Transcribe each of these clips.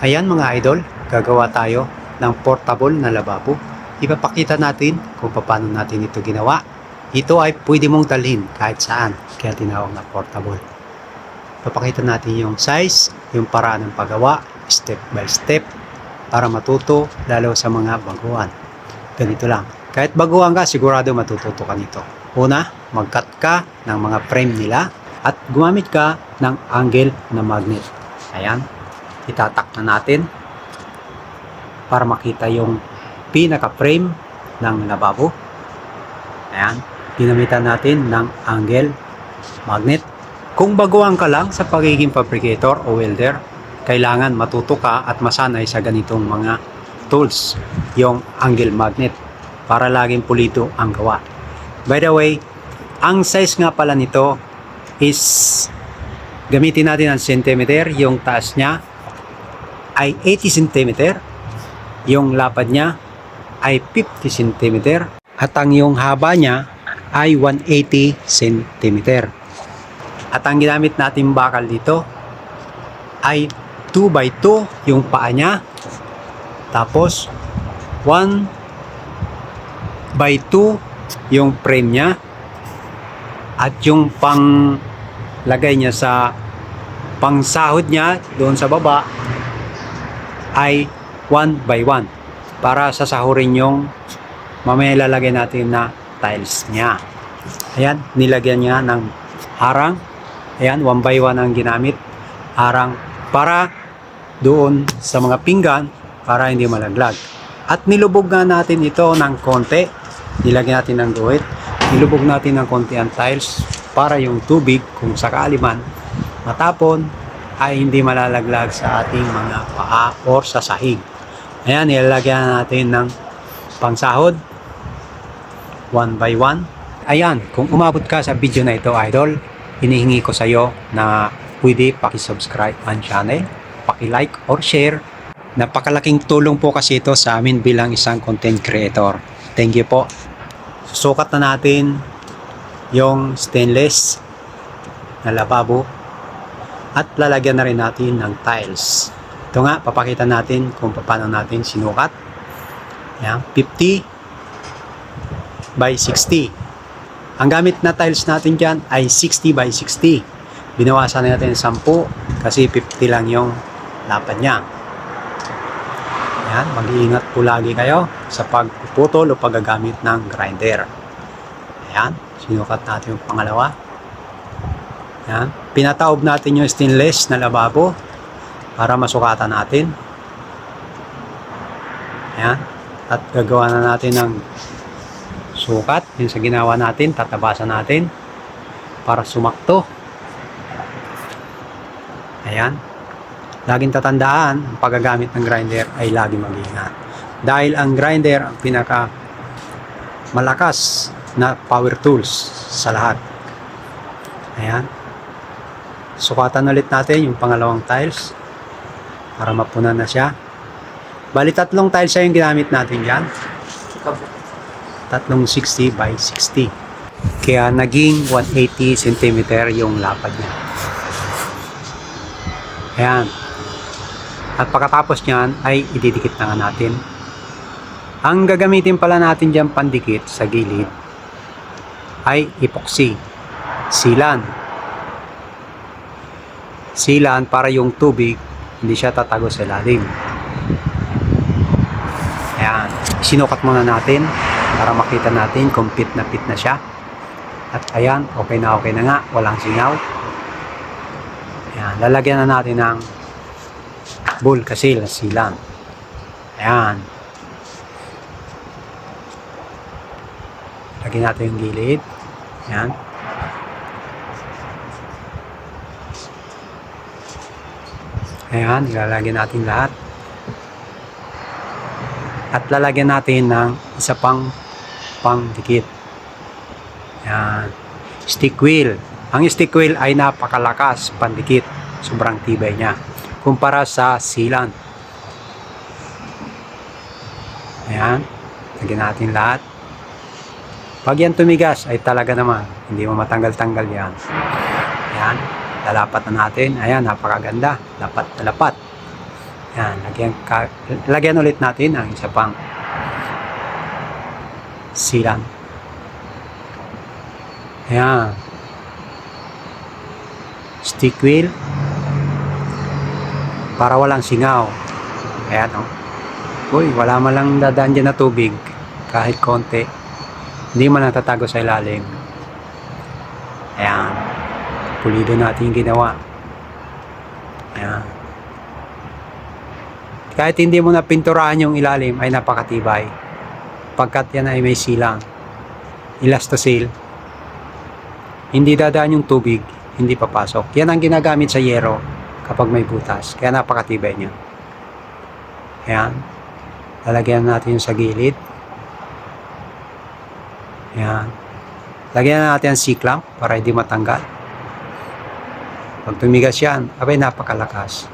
Ayan mga idol, gagawa tayo ng portable na lababo. Ipapakita natin kung paano natin ito ginawa. Ito ay pwede mong dalhin kahit saan, kaya tinawag na portable. Papakita natin yung size, yung paraan ng paggawa, step by step, para matuto lalo sa mga baguhan. Ganito lang. Kahit baguhan ka, sigurado matututo ka nito. Una, mag-cut ka ng mga frame nila at gumamit ka ng angle na magnet. Ayan, itatak na natin para makita yung pinaka-frame ng lababo. Ayan, ginamitan natin ng angle magnet. Kung baguhan ka lang sa pagiging fabricator o welder, kailangan matuto ka at masanay sa ganitong mga tools, yung angle magnet, para laging pulido ang gawa. By the way, ang size nga pala nito is gamitin natin ang centimeter, yung taas niya ay 80 cm, yung lapad niya ay 50 cm, at ang yung haba niya ay 180 cm. At ang ginamit natin bakal dito ay 2 by 2 yung paa niya, tapos 1 by 2 yung frame niya, at yung pang lagay niya sa pangsahod niya doon sa baba ay 1 by 1 para sasahurin yung mamaya lalagay natin na tiles niya. Ayan, nilagyan niya ng harang. Ayan, 1 by 1 ang ginamit. Harang para doon sa mga pinggan para hindi malaglag. At nilubog nga natin ito ng konti. Nilagyan natin ng guhit. Nilubog natin ng konti ang tiles para yung tubig kung sakali man matapon ay hindi malalaglag sa ating mga paa or sa sahig. Ayan, nilalagyan natin ng pangsahod one by one. Ayan, kung umabot ka sa video na ito, idol, hinihingi ko sa iyo na pwede pakisubscribe ang channel, paki-like or share. Napakalaking tulong po kasi ito sa amin bilang isang content creator. Thank you po. Susukat na natin yung stainless na lababo at lalagyan na rin natin ng tiles. Ito nga, papakita natin kung paano natin sinukat. Ayan, 50 by 60. Ang gamit na tiles natin dyan ay 60 by 60. Binawasan natin 10 kasi 50 lang yung lapad niya. Ayan, mag-iingat po lagi kayo sa pagpuputol o paggagamit ng grinder. Ayan, sinukat natin yung pangalawa. Ayan, pinataob natin yung stainless na lababo para masukatan natin. Ayan, at gagawa na natin ng sukat. Yung sa ginawa natin tatabasan natin para sumakto. Ayan. Laging tatandaan ang paggagamit ng grinder ay lagi mag-ingat dahil ang grinder ang pinaka malakas na power tools sa lahat. Ayan sukatan ulit natin yung pangalawang tiles para mapunan na siya bali tatlong tiles ay yung ginamit natin dyan tatlong 60 by 60. Kaya naging 180 cm yung lapad niya. Ayan. At pagkatapos niyan ay ididikit na nga natin. Ang gagamitin pala natin dyan pandikit sa gilid ay epoxy. Silan. Silan para yung tubig hindi siya tatago sa ilalim. Ayan. Sinukat muna natin para makita natin kung fit na fit na siya. At ayan, okay na okay na nga, walang singaw. Ayan, lalagyan na natin ng bull kasi silang. Ayan. Lagyan natin yung gilid. Ayan. Ayan, ilalagyan natin lahat. At lalagyan natin ng isa pang pangdikit. Yan. Stick wheel. Ang stick wheel ay napakalakas pandikit. Sobrang tibay niya. Kumpara sa silan. Ayan. Lagyan natin lahat. Pag yan tumigas ay talaga naman. Hindi mo matanggal-tanggal yan. Ayan. Lalapat na natin. Ayan, napakaganda. Lapat na lapat. Yan, lagyan, ka, lagyan ulit natin ang isa pang silang. Ayan. Stick wheel. Para walang singaw. Ayan o. Uy, wala man lang dadaan dyan na tubig. Kahit konti. Hindi man natatago sa ilalim. Ayan. Pulido natin yung ginawa. Ayan. Kahit hindi mo na pinturahan yung ilalim ay napakatibay. Pagkat yan ay may silang. Elastosil. Hindi dadaan yung tubig, hindi papasok. Yan ang ginagamit sa yero kapag may butas. Kaya napakatibay niya. Ayan. Lalagyan natin yung sa gilid. Ayan. Lagyan natin ang C-clamp para hindi matanggal. Pag tumigas yan, abay napakalakas.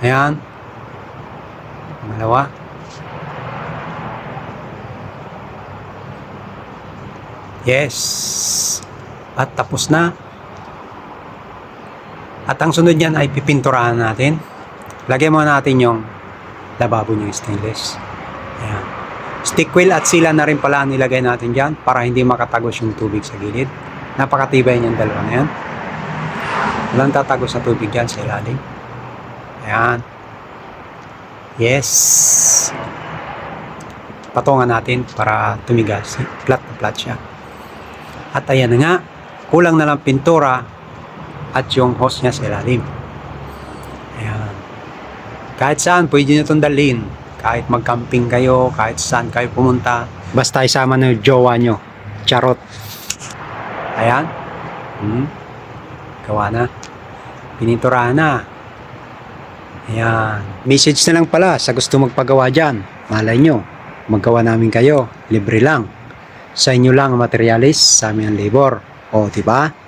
Ayan. Pangalawa. Yes. At tapos na. At ang sunod niyan ay pipinturahan natin. Lagyan muna natin yung lababo niya stainless. Ayan. Stick wheel at sila na rin pala nilagay natin dyan para hindi makatagos yung tubig sa gilid. Napakatibay niyang dalawa na yan. Walang tatagos sa tubig dyan sa ilalim. Ayan. Yes. Patungan natin para tumigas. Flat na flat siya. At ayan na nga. Kulang na lang pintura at yung hose niya sa ilalim. Ayan. Kahit saan, pwede nyo itong dalhin. Kahit mag-camping kayo, kahit saan kayo pumunta. Basta isama nyo yung jowa nyo. Charot. Ayan. Hmm. Gawa na. Pininturahan na. Ayan. Message na lang pala sa gusto magpagawa dyan. Malay nyo. Maggawa namin kayo. Libre lang. Sa inyo lang ang materialis, sa amin ang labor. O, di ba?